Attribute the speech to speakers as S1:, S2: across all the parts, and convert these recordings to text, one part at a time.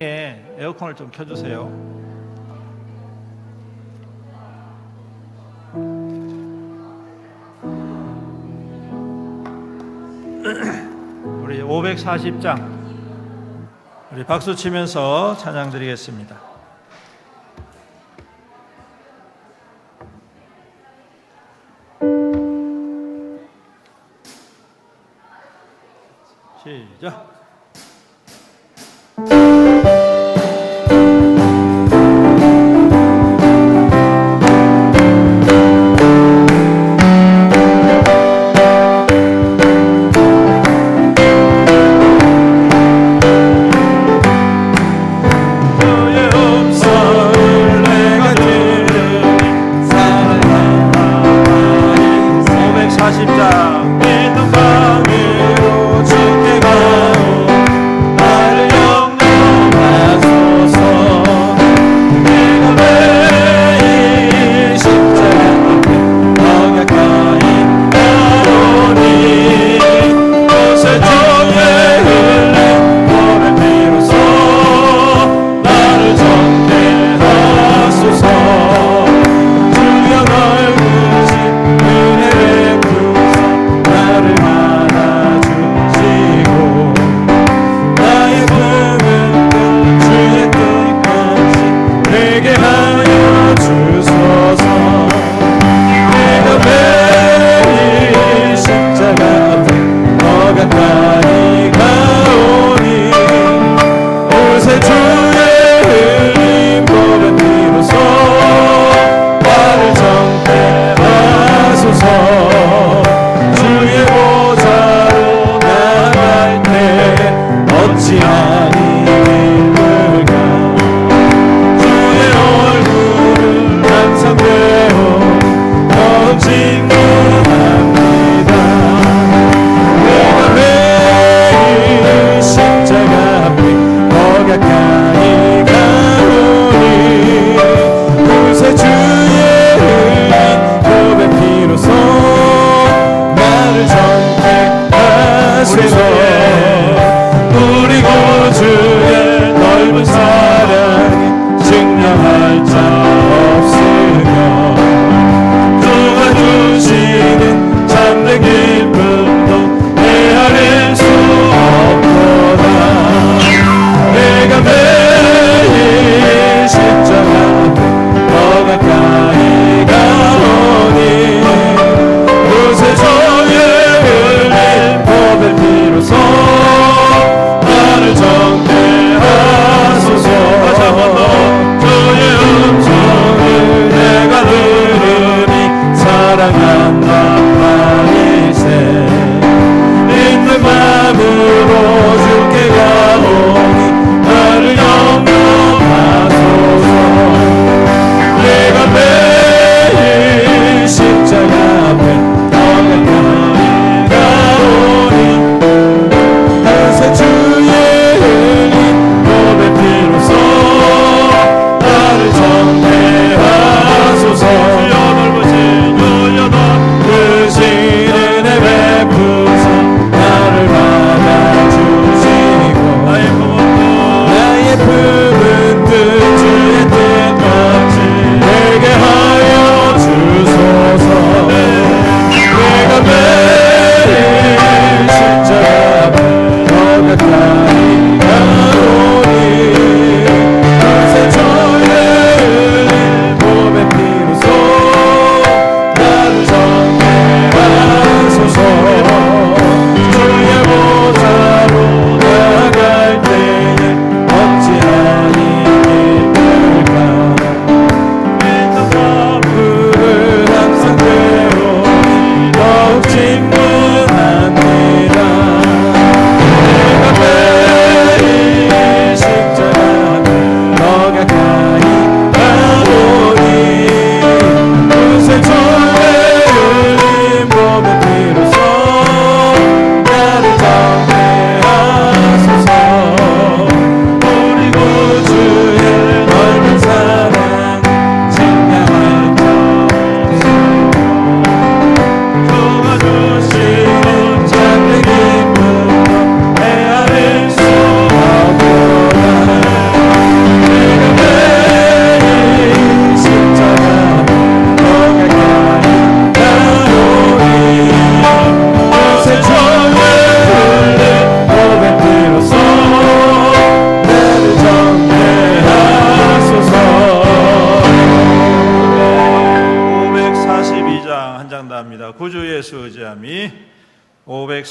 S1: 예, 에어컨을 좀 켜주세요. 우리 540장 우리 박수 치면서 찬양 드리겠습니다.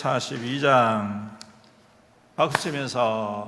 S1: 542장 박수 치면서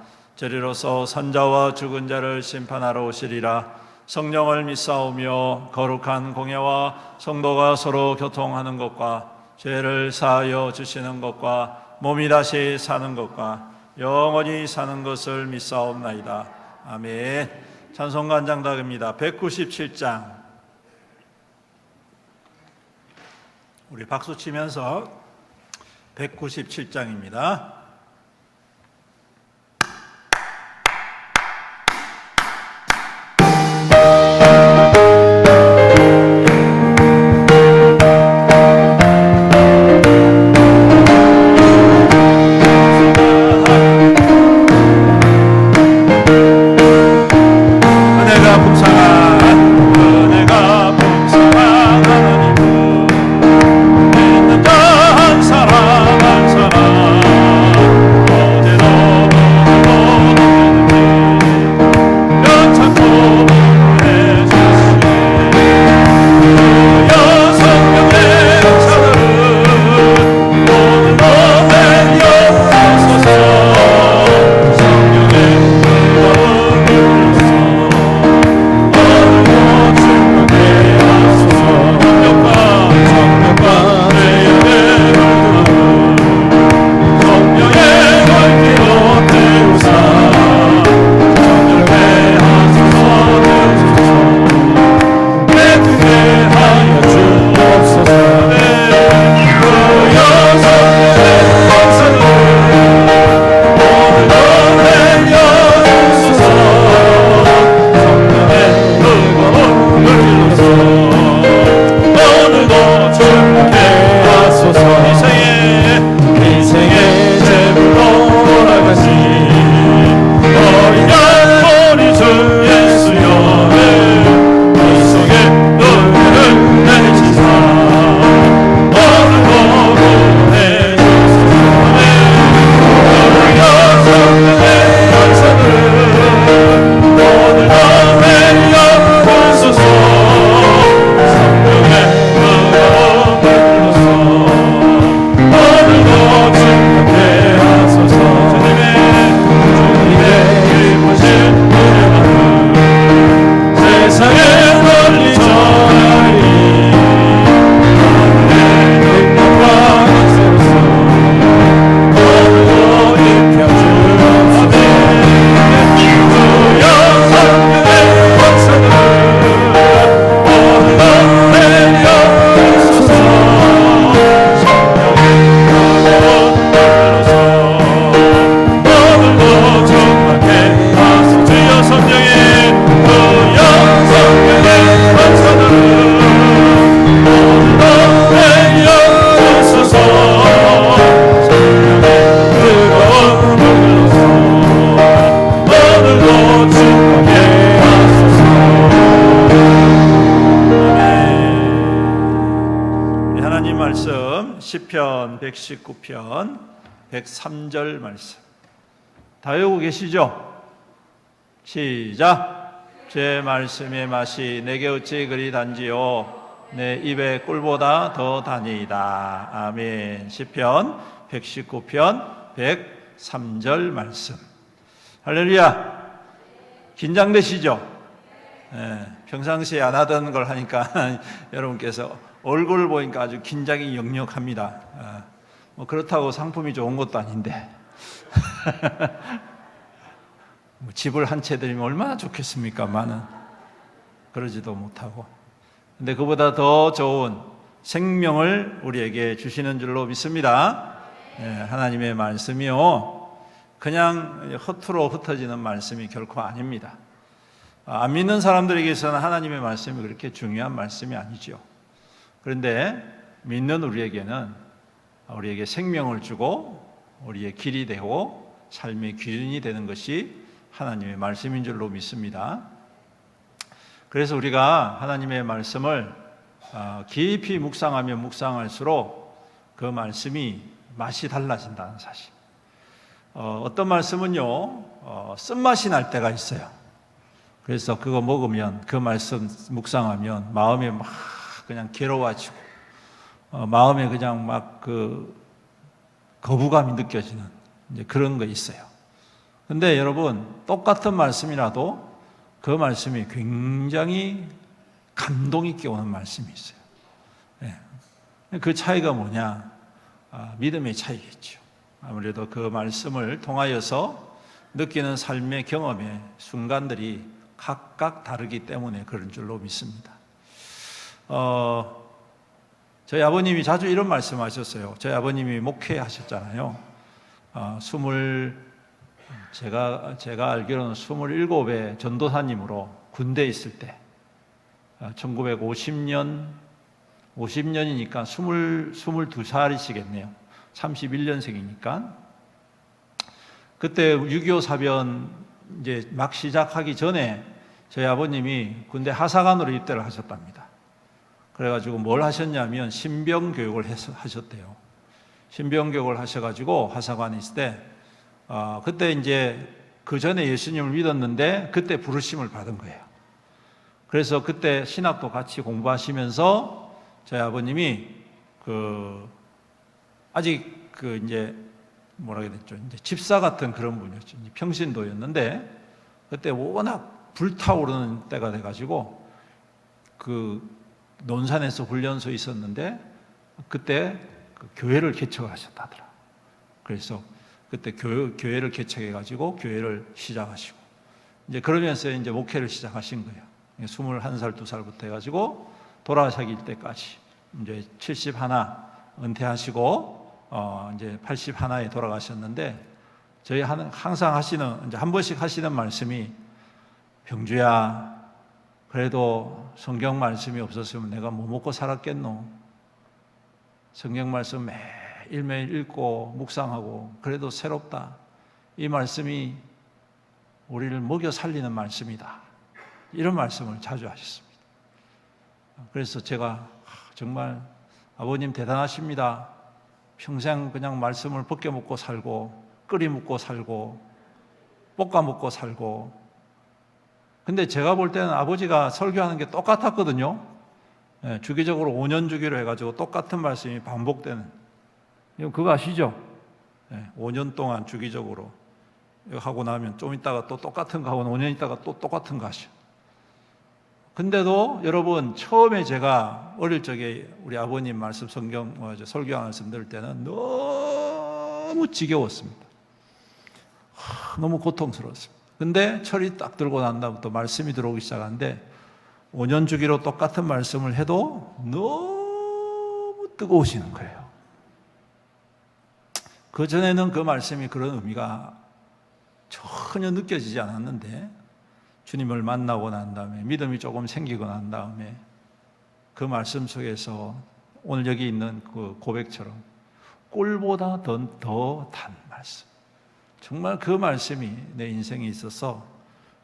S1: 저리로서 산자와 죽은 자를 심판하러 오시리라. 성령을 믿사오며 거룩한 공예와 성도가 서로 교통하는 것과 죄를 사하여 주시는 것과 몸이 다시 사는 것과 영원히 사는 것을 믿사옵나이다. 아멘. 찬송관장답입니다. 197장. 우리 박수 치면서 197장입니다.
S2: 119편 103절 말씀. 다 외우고 계시죠? 시작. 제 말씀의 맛이 내게 어찌 그리 단지요? 내 입에 꿀보다 더 다니다. 아멘. 시편 119편 103절 말씀. 할렐루야. 긴장되시죠? 예, 평상시에 안 하던 걸 하니까 여러분께서 얼굴 보니까 아주 긴장이 역력합니다. 아, 뭐 그렇다고 상품이 좋은 것도 아닌데 뭐 집을 한 채 드리면 얼마나 좋겠습니까? 많은 그러지도 못하고 근데 그보다 더 좋은 생명을 우리에게 주시는 줄로 믿습니다. 예, 하나님의 말씀이요 그냥 허투루 흩어지는 말씀이 결코 아닙니다. 아, 안 믿는 사람들에게서는 하나님의 말씀이 그렇게 중요한 말씀이 아니죠. 그런데 믿는 우리에게는 우리에게 생명을 주고 우리의 길이 되고 삶의 기준이 되는 것이 하나님의 말씀인 줄로 믿습니다. 그래서 우리가 하나님의 말씀을 어, 깊이 묵상하면 묵상할수록 그 말씀이 맛이 달라진다는 사실. 어, 어떤 말씀은요, 어, 쓴맛이 날 때가 있어요. 그래서 그거 먹으면 그 말씀 묵상하면 마음이 막 그냥 괴로워지고 어, 마음에 그냥 막 그 거부감이 느껴지는 이제 그런 거 있어요. 근데 여러분 똑같은 말씀이라도 그 말씀이 굉장히 감동 있게 오는 말씀이 있어요. 예. 그 차이가 뭐냐? 아, 믿음의 차이겠죠. 아무래도 그 말씀을 통하여서 느끼는 삶의 경험의 순간들이 각각 다르기 때문에 그런 줄로 믿습니다. 어, 저희 아버님이 자주 이런 말씀 하셨어요. 저희 아버님이 목회하셨잖아요. 어, 스물 제가 제가 알기로는 27의 전도사님으로 군대에 있을 때 1950년 50년이니까 20 22살이시겠네요. 31년생이니까 그때 6.25 사변 이제 막 시작하기 전에 저희 아버님이 군대 하사관으로 입대를 하셨답니다. 그래가지고 뭘 하셨냐면 신병 교육을 하셨대요. 신병 교육을 하셔가지고 하사관에 있을 때, 어, 그때 이제 그 전에 예수님을 믿었는데 그때 부르심을 받은 거예요. 그래서 그때 신학도 같이 공부하시면서 저희 아버님이 그 아직 그 이제 뭐라 되죠? 이제 집사 같은 그런 분이었죠. 평신도였는데 그때 워낙 불타오르는 때가 돼가지고 그 논산에서 훈련소에 있었는데 그때 그 교회를 개척하셨다더라. 그래서 그때 교, 교회를 개척해 가지고 교회를 시작하시고 이제 그러면서 이제 목회를 시작하신 거예요. 21살, 2살부터 해 가지고 돌아가실 때까지 이제 71 은퇴하시고 어 이제 81에 돌아가셨는데 저희 항상 하시는 이제 한 번씩 하시는 말씀이 병주야 그래도 성경 말씀이 없었으면 내가 뭐 먹고 살았겠노? 성경 말씀 매일매일 읽고 묵상하고 그래도 새롭다. 이 말씀이 우리를 먹여 살리는 말씀이다. 이런 말씀을 자주 하셨습니다. 그래서 제가 정말 아버님 대단하십니다. 평생 그냥 말씀을 벗겨 먹고 살고 끓이 먹고 살고 볶아 먹고 살고 근데 제가 볼 때는 아버지가 설교하는 게 똑같았거든요. 예, 주기적으로 5년 주기로 해가지고 똑같은 말씀이 반복되는. 그거 아시죠? 예, 5년 동안 주기적으로 하고 나면 좀 있다가 또 똑같은 거 하고 5년 있다가 또 똑같은 거 하셔. 근데도 여러분 처음에 제가 어릴 적에 우리 아버님 말씀 성경 뭐 설교 말씀 들을 때는 너무 지겨웠습니다. 너무 고통스러웠습니다. 근데 철이 딱 들고 난 다음부터 말씀이 들어오기 시작하는데 5년 주기로 똑같은 말씀을 해도 너무 뜨거우시는 거예요. 그 전에는 그 말씀이 그런 의미가 전혀 느껴지지 않았는데 주님을 만나고 난 다음에 믿음이 조금 생기고 난 다음에 그 말씀 속에서 오늘 여기 있는 그 고백처럼 꿀보다 더 단 말씀. 정말 그 말씀이 내 인생에 있어서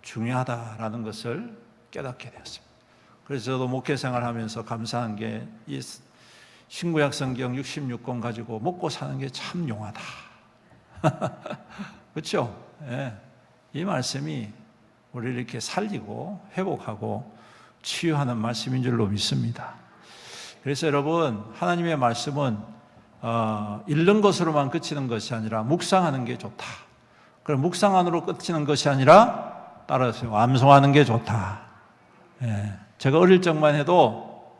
S2: 중요하다라는 것을 깨닫게 되었습니다. 그래서 저도 목회 생활하면서 감사한 게 신구약 성경 66권 가지고 먹고 사는 게 참 용하다. 그렇죠? 예. 이 말씀이 우리를 이렇게 살리고 회복하고 치유하는 말씀인 줄로 믿습니다. 그래서 여러분 하나님의 말씀은 어, 읽는 것으로만 그치는 것이 아니라 묵상하는 게 좋다. 그럼 묵상안으로 끝이는 것이 아니라 따라서 암송하는 게 좋다. 예. 제가 어릴 적만 해도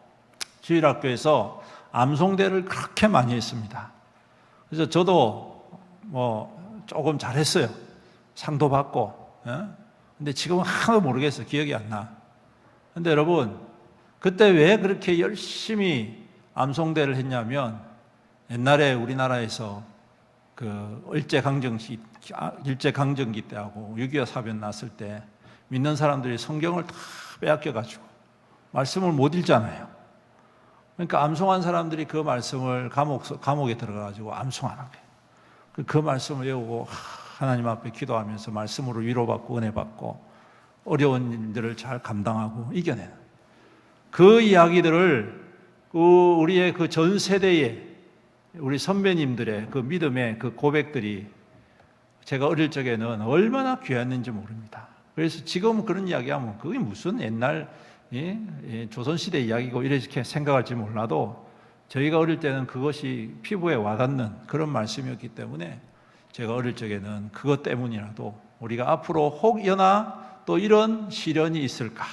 S2: 주일학교에서 암송대를 그렇게 많이 했습니다. 그래서 저도 뭐 조금 잘했어요. 상도 받고. 예? 근데 지금은 하나도 모르겠어요. 기억이 안 나. 근데 여러분, 그때 왜 그렇게 열심히 암송대를 했냐면 옛날에 우리나라에서 그 일제 강점기, 일제 강점기 때하고 6.25 사변 났을 때 믿는 사람들이 성경을 다 빼앗겨 가지고 말씀을 못 읽잖아요. 그러니까 암송한 사람들이 그 말씀을 감옥, 감옥에 들어가 가지고 암송하는 거예요. 그- 그 말씀을 외우고 하나님 앞에 기도하면서 말씀으로 위로받고 은혜 받고 어려운 일들을 잘 감당하고 이겨내는 그 이야기들을 그 우리의 그 전 세대의 우리 선배님들의 그 믿음의 그 고백들이 제가 어릴 적에는 얼마나 귀했는지 모릅니다. 그래서 지금 그런 이야기하면 그게 무슨 옛날 예? 예, 조선시대 이야기고 이렇게 생각할지 몰라도 저희가 어릴 때는 그것이 피부에 와닿는 그런 말씀이었기 때문에 제가 어릴 적에는 그것 때문이라도 우리가 앞으로 혹여나 또 이런 시련이 있을까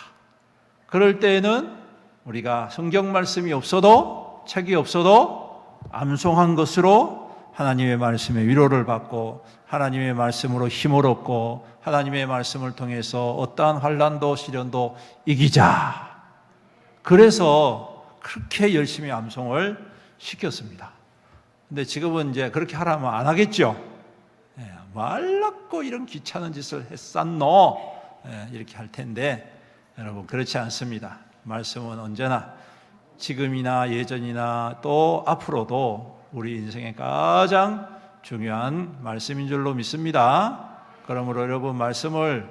S2: 그럴 때에는 우리가 성경 말씀이 없어도 책이 없어도 암송한 것으로 하나님의 말씀에 위로를 받고 하나님의 말씀으로 힘을 얻고 하나님의 말씀을 통해서 어떠한 환란도 시련도 이기자. 그래서 그렇게 열심히 암송을 시켰습니다. 근데 지금은 이제 그렇게 하라면 안 하겠죠. 예, 말랐고 이런 귀찮은 짓을 했었노. 예, 이렇게 할 텐데 여러분 그렇지 않습니다. 말씀은 언제나 지금이나 예전이나 또 앞으로도 우리 인생의 가장 중요한 말씀인 줄로 믿습니다. 그러므로 여러분 말씀을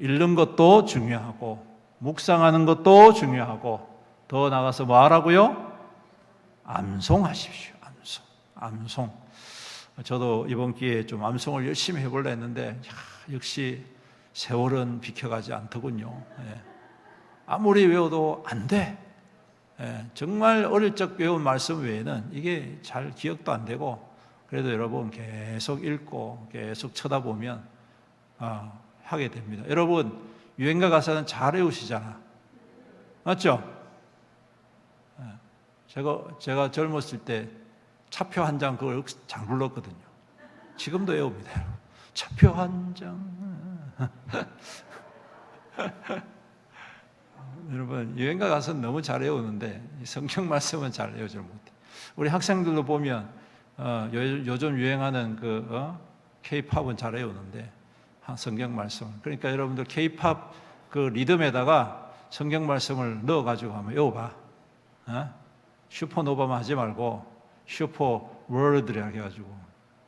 S2: 읽는 것도 중요하고 묵상하는 것도 중요하고 더 나가서 뭐 하라고요? 암송하십시오. 암송. 암송. 저도 이번 기회에 좀 암송을 열심히 해보려 했는데 야, 역시 세월은 비켜가지 않더군요. 예. 아무리 외워도 안 돼. 예, 정말 어릴 적 배운 말씀 외에는 이게 잘 기억도 안 되고 그래도 여러분 계속 읽고 계속 쳐다보면 아, 하게 됩니다. 여러분 유행가 가사는 잘 외우시잖아. 맞죠? 예, 제가 제가 젊었을 때 차표 한 장 그걸 잘 불렀거든요. 지금도 외웁니다. 차표 한 장. 여러분 유행가 가사는 너무 잘 외우는데 이 성경 말씀은 잘 외우지 못해. 우리 학생들도 보면 어, 요, 즘 유행하는 그 어? K-팝은 잘 외우는데 한 성경 말씀. 그러니까 여러분들 K-팝 그 리듬에다가 성경 말씀을 넣어 가지고 한번 외워봐. 어? 슈퍼노바만 하지 말고 슈퍼 월드라 해가지고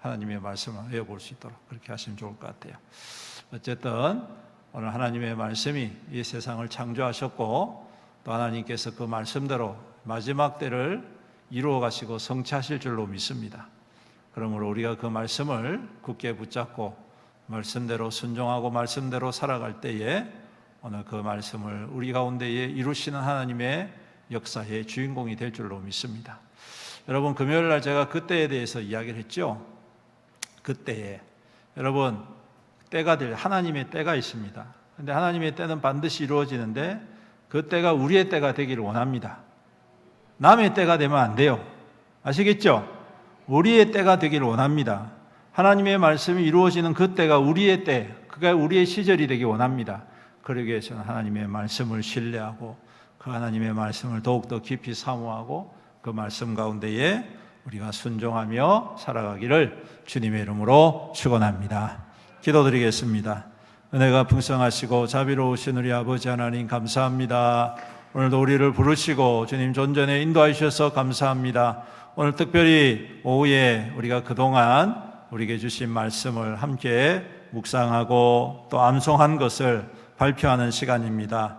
S2: 하나님의 말씀을 외워볼 수 있도록 그렇게 하시면 좋을 것 같아요. 어쨌든 오늘 하나님의 말씀이 이 세상을 창조하셨고 또 하나님께서 그 말씀대로 마지막 때를 이루어 가시고 성취하실 줄로 믿습니다. 그러므로 우리가 그 말씀을 굳게 붙잡고 말씀대로 순종하고 말씀대로 살아갈 때에 오늘 그 말씀을 우리 가운데에 이루시는 하나님의 역사의 주인공이 될 줄로 믿습니다. 여러분 금요일 날 제가 그때에 대해서 이야기를 했죠. 그때에 여러분 때가 될 하나님의 때가 있습니다. 근데 하나님의 때는 반드시 이루어지는데 그 때가 우리의 때가 되기를 원합니다. 남의 때가 되면 안 돼요. 아시겠죠? 우리의 때가 되기를 원합니다. 하나님의 말씀이 이루어지는 그 때가 우리의 때, 그가 우리의 시절이 되기 원합니다. 그러기 위해서는 하나님의 말씀을 신뢰하고 그 하나님의 말씀을 더욱더 깊이 사모하고 그 말씀 가운데에 우리가 순종하며 살아가기를 주님의 이름으로 축원합니다. 기도드리겠습니다. 은혜가 풍성하시고 자비로우신 우리 아버지 하나님 감사합니다. 오늘도 우리를 부르시고 주님 존전에 인도해 주셔서 감사합니다. 오늘 특별히 오후에 우리가 그동안 우리에게 주신 말씀을 함께 묵상하고 또 암송한 것을 발표하는 시간입니다.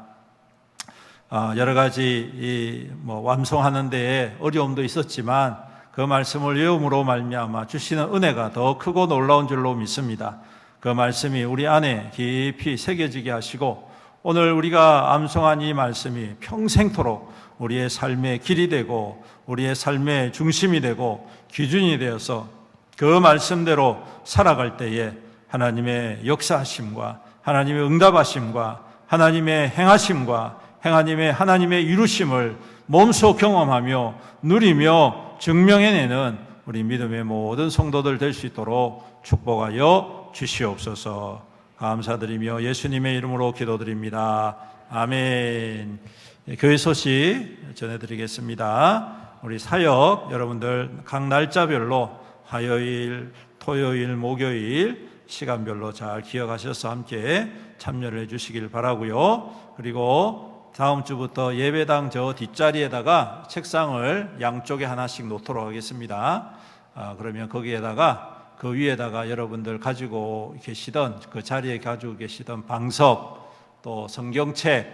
S2: 어, 여러 가지 이뭐 완성하는 데에 어려움도 있었지만 그 말씀을 외움으로 말미암아 주시는 은혜가 더 크고 놀라운 줄로 믿습니다. 그 말씀이 우리 안에 깊이 새겨지게 하시고 오늘 우리가 암송한 이 말씀이 평생토록 우리의 삶의 길이 되고 우리의 삶의 중심이 되고 기준이 되어서 그 말씀대로 살아갈 때에 하나님의 역사하심과 하나님의 응답하심과 하나님의 행하심과 하나님의 하나님의 이루심을 몸소 경험하며 누리며 증명해내는 우리 믿음의 모든 성도들 될 수 있도록 축복하여 주시옵소서. 감사드리며 예수님의 이름으로 기도드립니다. 아멘. 예, 교회 소식 전해드리겠습니다. 우리 사역 여러분들 각 날짜별로 화요일, 토요일, 목요일 시간별로 잘 기억하셔서 함께 참여를 해주시길 바라고요. 그리고 다음 주부터 예배당 저 뒷자리에다가 책상을 양쪽에 하나씩 놓도록 하겠습니다. 아, 그러면 거기에다가 그 위에다가 여러분들 가지고 계시던 그 자리에 가지고 계시던 방석 또 성경책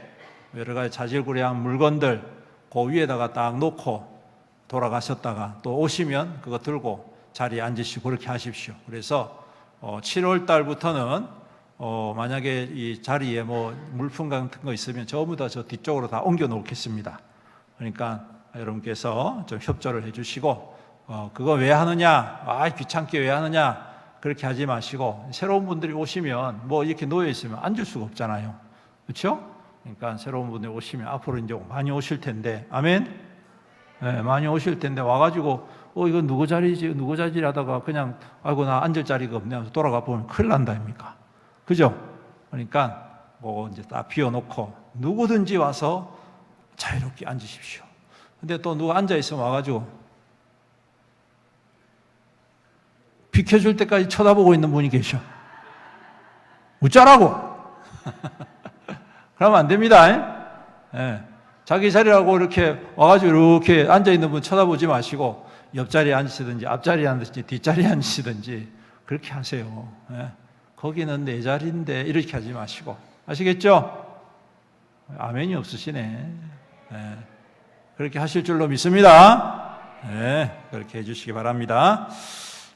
S2: 여러 가지 자질구레한 물건들 그 위에다가 딱 놓고 돌아가셨다가 또 오시면 그거 들고 자리에 앉으시고 그렇게 하십시오. 그래서 어, 7월 달부터는 어, 만약에 이 자리에 뭐 물품 같은 거 있으면 전부 다 저 뒤쪽으로 다 옮겨 놓겠습니다. 그러니까 여러분께서 좀 협조를 해주시고 어, 그거 왜 하느냐? 아 귀찮게 왜 하느냐? 그렇게 하지 마시고 새로운 분들이 오시면 뭐 이렇게 놓여 있으면 앉을 수가 없잖아요. 그렇죠? 그러니까 새로운 분들이 오시면 앞으로 이제 많이 오실 텐데 아멘. 네, 많이 오실 텐데 와가지고 어 이거 누구 자리지 누구 자리 하다가 그냥 아이고 나 앉을 자리가 없네 하면서 돌아가 보면 큰일 난다 아닙니까? 그죠? 그러니까 뭐 이제 딱 비워놓고 누구든지 와서 자유롭게 앉으십시오. 근데 또 누가 앉아 있으면 와가지고 비켜줄 때까지 쳐다보고 있는 분이 계셔. 웃자라고. 그러면 안 됩니다. 예. 자기 자리라고 이렇게 와가지고 이렇게 앉아 있는 분 쳐다보지 마시고 옆자리에 앉으시든지 앞자리에 앉으시든지 뒷자리에 앉으시든지 그렇게 하세요. 예. 거기는 내 자리인데 이렇게 하지 마시고 아시겠죠? 아멘이 없으시네. 예. 그렇게 하실 줄로 믿습니다. 네, 그렇게 해주시기 바랍니다.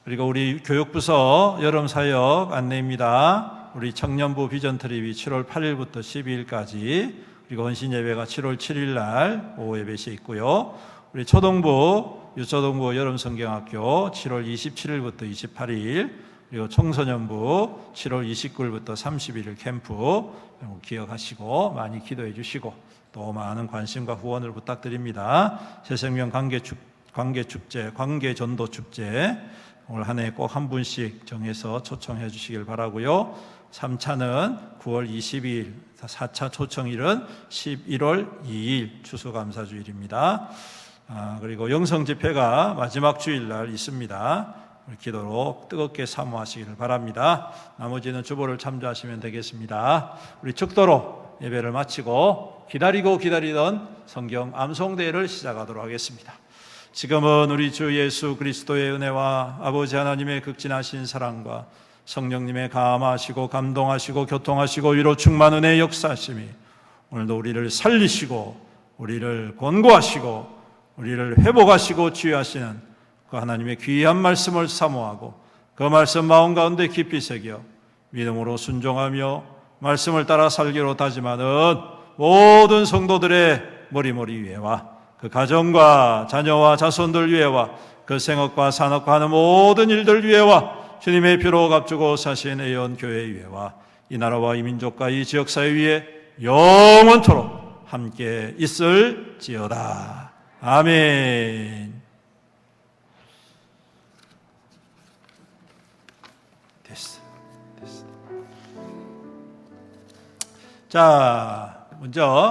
S2: 그리고 우리 교육부서 여름 사역 안내입니다. 우리 청년부 비전 트립이 7월 8일부터 12일까지 그리고 헌신 예배가 7월 7일 날 오후 예배시 있고요. 우리 초동부 유초동부 여름 성경학교 7월 27일부터 28일 그리고 청소년부 7월 29일부터 31일 캠프 기억하시고 많이 기도해 주시고 또 많은 관심과 후원을 부탁드립니다. 새생명 관계 축 관계 축제, 관계 전도 축제 오늘 한해꼭한 분씩 정해서 초청해 주시길 바라고요. 3차는 9월 22일, 4차 초청일은 11월 2일 추수감사주일입니다. 아, 그리고 영성 집회가 마지막 주일날 있습니다. 기도로 뜨겁게 사모하시기를 바랍니다. 나머지는 주보를 참조하시면 되겠습니다. 우리 축도로 예배를 마치고 기다리고 기다리던 성경 암송대회를 시작하도록 하겠습니다. 지금은 우리 주 예수 그리스도의 은혜와 아버지 하나님의 극진하신 사랑과 성령님의 감하시고 감동하시고 교통하시고 위로 충만 은혜의 역사심이 오늘도 우리를 살리시고 우리를 권고하시고 우리를 회복하시고 치유하시는 그 하나님의 귀한 말씀을 사모하고 그 말씀 마음 가운데 깊이 새겨 믿음으로 순종하며 말씀을 따라 살기로 다짐하는 모든 성도들의 머리머리 위에와 그 가정과 자녀와 자손들 위에와 그 생업과 산업과 하는 모든 일들 위에와 주님의 피로 값주고 사신 애원 교회 위에와 이 나라와 이 민족과 이 지역 사회 위에 영원토록 함께 있을지어다. 아멘. 됐어. 됐어. 자, 먼저